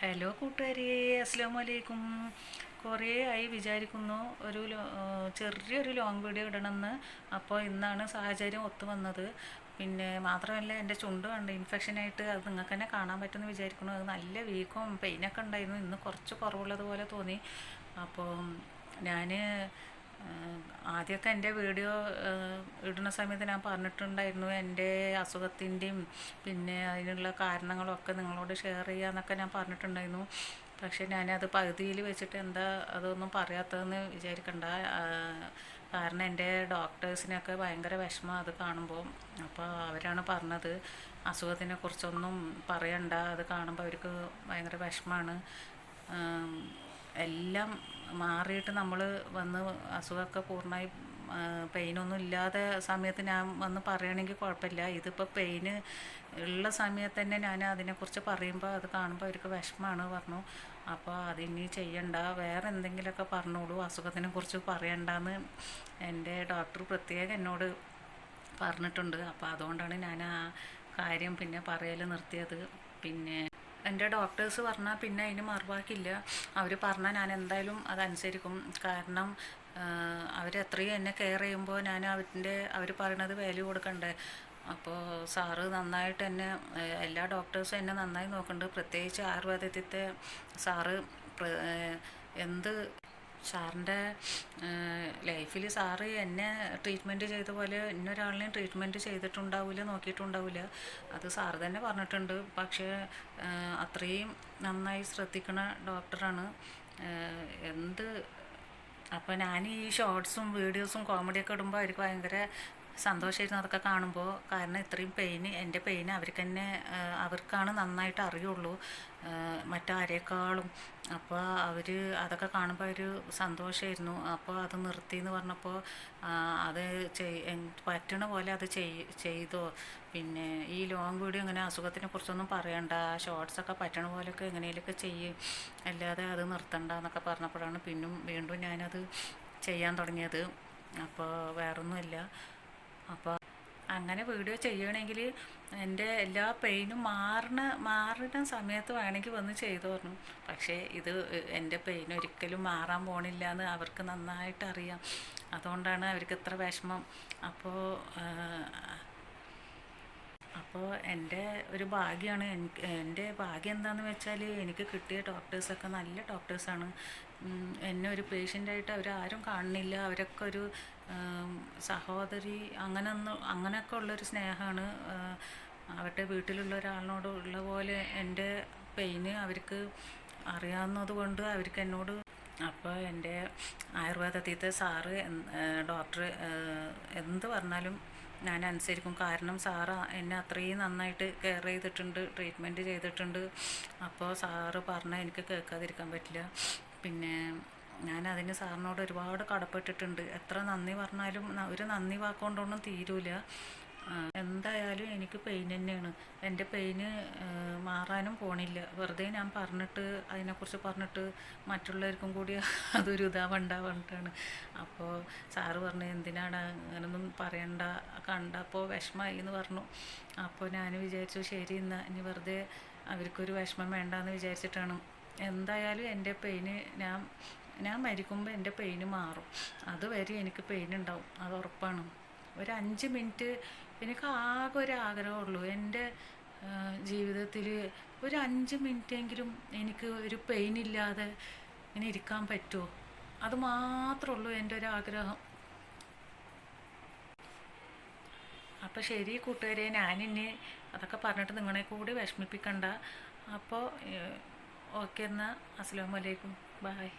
Hello കൂട്ടുകാരി അസ്സാം വലൈക്കും കുറേ ആയി വിചാരിക്കുന്നു. ഒരു ചെറിയൊരു ലോങ് വീഡിയോ ഇടണമെന്ന്. അപ്പോൾ ഇന്നാണ് സാഹചര്യം ഒത്തു വന്നത്. പിന്നെ മാത്രമല്ല എന്റെ ചുണ്ട് കണ്ട് ഇൻഫെക്ഷനായിട്ട് അത് നിങ്ങൾക്ക് തന്നെ കാണാൻ പറ്റുമെന്ന് വിചാരിക്കുന്നു. അത് നല്ല വീക്കും പെയിനൊക്കെ ഉണ്ടായിരുന്നു. ഇന്ന് കുറച്ച് കുറവുള്ളതുപോലെ തോന്നി. അപ്പോൾ ഞാൻ ആദ്യമൊക്കെ എന്റെ വീഡിയോ ഇടുന്ന സമയത്ത് ഞാൻ പറഞ്ഞിട്ടുണ്ടായിരുന്നു എന്റെ അസുഖത്തിന്റെയും പിന്നെ അതിനുള്ള കാരണങ്ങളൊക്കെ നിങ്ങളോട് ഷെയർ ചെയ്യാന്നൊക്കെ ഞാൻ പറഞ്ഞിട്ടുണ്ടായിരുന്നു. പക്ഷെ ഞാനത് പകുതിയിൽ വെച്ചിട്ട് എന്താ അതൊന്നും പറയാത്തതെന്ന് വിചാരിക്കണ്ട. കാരണം എന്റെ ഡോക്ടേഴ്സിനൊക്കെ ഭയങ്കര വിഷമം അത് കാണുമ്പോൾ. അപ്പോൾ അവരാണ് പറഞ്ഞത് അസുഖത്തിനെ കുറിച്ചൊന്നും പറയണ്ട. അത് കാണുമ്പോൾ അവർക്ക് ഭയങ്കര വിഷമമാണ്. എല്ലാം മാറിയിട്ട് നമ്മൾ വന്ന് അസുഖമൊക്കെ പൂർണമായി പെയിനൊന്നും ഇല്ലാതെ സമയത്ത് ഞാൻ വന്ന് പറയണമെങ്കിൽ കുഴപ്പമില്ല. ഇതിപ്പോൾ പെയിന് ഉള്ള സമയത്ത് തന്നെ ഞാൻ അതിനെക്കുറിച്ച് പറയുമ്പോൾ അത് കാണുമ്പോൾ അവർക്ക് വിഷമമാണ് പറഞ്ഞു. അപ്പോൾ അതിനി ചെയ്യണ്ട വേറെ എന്തെങ്കിലുമൊക്കെ പറഞ്ഞോളൂ അസുഖത്തിനെ കുറിച്ച് പറയണ്ടെന്ന് എന്റെ ഡോക്ടർ പ്രത്യേകം എന്നോട് പറഞ്ഞിട്ടുണ്ട്. അപ്പോൾ അതുകൊണ്ടാണ് ഞാൻ ആ കാര്യം പിന്നെ പറയൽ നിർത്തിയത്. പിന്നെ എന്റെ ഡോക്ടേഴ്സ് പറഞ്ഞാൽ പിന്നെ അതിന് മറുവാക്കില്ല. അവർ പറഞ്ഞാൽ ഞാൻ എന്തായാലും അതനുസരിക്കും കാരണം അവർ എത്രയും എന്നെ കെയർ ചെയ്യുമ്പോൾ ഞാൻ അവന്റെ അവർ പറയണത് വാല്യൂ കൊടുക്കണ്ടേ? അപ്പോൾ സാറ് നന്നായിട്ട് എന്നെ എല്ലാ ഡോക്ടേഴ്സും എന്നെ നന്നായി നോക്കുന്നുണ്ട് പ്രത്യേകിച്ച് ആയുർവേദത്തെ സാറ് എന്ത് സാറിന്റെ ലൈഫിൽ സാറ് എന്നെ ട്രീറ്റ്മെന്റ് ചെയ്ത പോലെ ഇന്നൊരാളിനെയും ട്രീറ്റ്മെന്റ് ചെയ്തിട്ടുണ്ടാവില്ല നോക്കിയിട്ടുണ്ടാവില്ല. അത് സാറ് തന്നെ പറഞ്ഞിട്ടുണ്ട്. പക്ഷേ അത്രയും നന്നായി ശ്രദ്ധിക്കുന്ന ഡോക്ടറാണ്. എന്ത് അപ്പോൾ ഞാൻ ഈ ഷോർട്സും വീഡിയോസും കോമഡിയൊക്കെ ഇടുമ്പോൾ അവർക്ക് ഭയങ്കര സന്തോഷമായിരുന്നു അതൊക്കെ കാണുമ്പോൾ കാരണം ഇത്രയും പെയിന് എന്റെ പെയിന് അവർക്ക് തന്നെ അവർക്കാണ് നന്നായിട്ട് അറിയുള്ളൂ. മറ്റാരേക്കാളും. അപ്പോൾ അവർ അതൊക്കെ കാണുമ്പോൾ ഒരു സന്തോഷമായിരുന്നു. അപ്പോൾ അത് നിർത്തി എന്ന് പറഞ്ഞപ്പോൾ അത് പറ്റണ പോലെ അത് ചെയ് ചെയ്തോ. പിന്നെ ഈ ലോങ് വീഡിയോ ഇങ്ങനെ അസുഖത്തിനെ കുറിച്ചൊന്നും പറയണ്ട. ഷോർട്സൊക്കെ പറ്റണ പോലെയൊക്കെ എങ്ങനെയൊക്കെ ചെയ്യും. അല്ലാതെ അത് നിർത്തണ്ട എന്നൊക്കെ പറഞ്ഞപ്പോഴാണ് പിന്നും വീണ്ടും ഞാനത് ചെയ്യാൻ തുടങ്ങിയത്. അപ്പോൾ വേറൊന്നുമില്ല. അപ്പോൾ അങ്ങനെ വീഡിയോ ചെയ്യണമെങ്കിൽ എന്റെ എല്ലാ പെയിനും മാറണ മാറുന്ന സമയത്ത് വേണമെങ്കിൽ വന്ന് ചെയ്തു പറഞ്ഞു പക്ഷേ ഇത് എന്റെ പെയിൻ ഒരിക്കലും മാറാൻ പോണില്ല എന്ന് അവർക്ക് നന്നായിട്ട് അറിയാം. അതുകൊണ്ടാണ് അവർക്ക് ഇത്ര വിഷമം. അപ്പോൾ അപ്പോൾ എന്റെ ഒരു ഭാഗ്യമാണ് എനിക്ക് എന്റെ ഭാഗ്യം എന്താണെന്ന് വെച്ചാൽ എനിക്ക് കിട്ടിയ ഡോക്ടേഴ്സൊക്കെ നല്ല ഡോക്ടേഴ്സാണ് എന്നെ ഒരു പേഷ്യന്റായിട്ട് അവരാരും കാണുന്നില്ല. അവരൊക്കെ ഒരു സഹോദരി അങ്ങനെ ഒന്നും അങ്ങനെയൊക്കെ ഉള്ളൊരു സ്നേഹമാണ് അവരുടെ വീട്ടിലുള്ള ഒരാളിനോട് ഉള്ള പോലെ എന്റെ പെയിന് അവർക്ക് അറിയാവുന്നത് കൊണ്ട് അവർക്ക് എന്നോട് അപ്പോൾ എന്റെ ആയുർവേദത്തിലത്തെ സാറ് ഡോക്ടർ എന്ത് പറഞ്ഞാലും ഞാൻ അനുസരിക്കും. കാരണം സാറ് എന്നെ അത്രയും നന്നായിട്ട് കെയർ ചെയ്തിട്ടുണ്ട് ട്രീറ്റ്മെന്റ് ചെയ്തിട്ടുണ്ട്. അപ്പോൾ സാറ് പറഞ്ഞാൽ എനിക്ക് കേൾക്കാതിരിക്കാൻ പറ്റില്ല. പിന്നെ ഞാൻ അതിന് സാറിനോട് ഒരുപാട് കടപ്പെട്ടിട്ടുണ്ട്. എത്ര നന്ദി പറഞ്ഞാലും ഒരു നന്ദി വാക്കുകൊണ്ടൊന്നും തീരൂല. എന്തായാലും എനിക്ക് പെയിൻ തന്നെയാണ്. എന്റെ പെയിന് മാറാനും പോണില്ല. വെറുതെ ഞാൻ പറഞ്ഞിട്ട് അതിനെക്കുറിച്ച് പറഞ്ഞിട്ട് മറ്റുള്ളവർക്കും കൂടി അതൊരു ഇതാവണ്ടാവണ്ടാണ്. അപ്പോൾ സാറ് പറഞ്ഞു എന്തിനാണ് അങ്ങനൊന്നും പറയണ്ട? കണ്ടപ്പോൾ വിഷമമായി എന്ന് പറഞ്ഞു. അപ്പോൾ ഞാൻ വിചാരിച്ചു ശരി എന്നാൽ ഇനി വെറുതെ അവർക്കൊരു വിഷമം വേണ്ടെന്ന് വിചാരിച്ചിട്ടാണ്. എന്തായാലും എന്റെ പെയിന് ഞാൻ ഞാൻ മരിക്കുമ്പോൾ എന്റെ പെയിന് മാറും. അതുവരെ എനിക്ക് പെയിൻ ഉണ്ടാവും അത് ഉറപ്പാണ്. ഒരു അഞ്ച് മിനിറ്റ് എനിക്ക് ആകെ ഒരു ആഗ്രഹമുള്ളൂ എന്റെ ജീവിതത്തിൽ ഒരു അഞ്ച് മിനിറ്റെങ്കിലും എനിക്ക് ഒരു പെയിൻ ഇല്ലാതെ ഇങ്ങനെ ഇരിക്കാൻ പറ്റുമോ അത് മാത്രമേ ഉള്ളൂ എന്റെ ഒരു ആഗ്രഹം അപ്പോൾ ശരി കൂട്ടുകാരെ ഞാനിനി അതൊക്കെ പറഞ്ഞിട്ട് നിങ്ങളെ കൂടി വിഷമിപ്പിക്കണ്ട. അപ്പോൾ ഓക്കെ എന്നാൽ അസ്സാം വലൈക്കും ബായ്